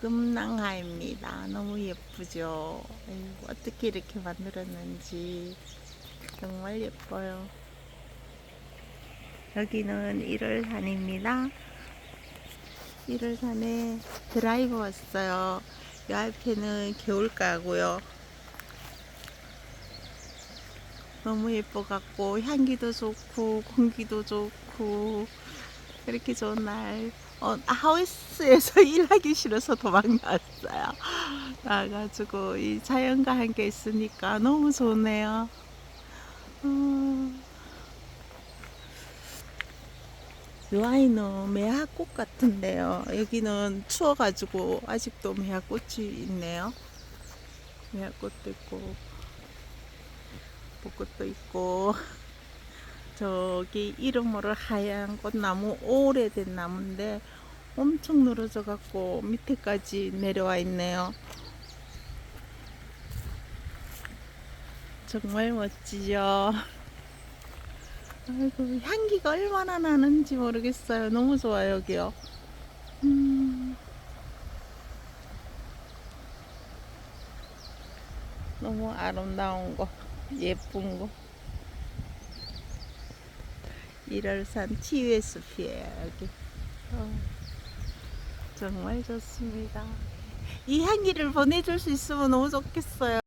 금낭하입니다. 너무 예쁘죠? 아이고, 어떻게 이렇게 만들었는지 정말 예뻐요. 여기는 1월산입니다. 1월산에 드라이브 왔어요. 이 앞에는 겨울가고요. 너무 예뻐갖고 향기도 좋고 공기도 좋고 이렇게 좋은 날 어, 하우스에서 일하기 싫어서 도망 나왔어요. 나가지고 이 자연과 함께 있으니까 너무 좋네요. 음, 요 아이는 매화꽃 같은데요. 여기는 추워가지고 아직도 매화꽃이 있네요. 매화꽃도 있고 벚꽃도 있고 저기 이름 모를 하얀 꽃나무 오래된 나무인데 엄청 늘어져 갖고 밑에까지 내려와 있네요. 정말 멋지죠. 아이고 향기가 얼마나 나는지 모르겠어요. 너무 좋아요 여기요. 음. 너무 아름다운 거, 예쁜 거. 1월산 치유의 숲이에요 여기. 어, 정말 좋습니다. 이 향기를 보내줄 수 있으면 너무 좋겠어요.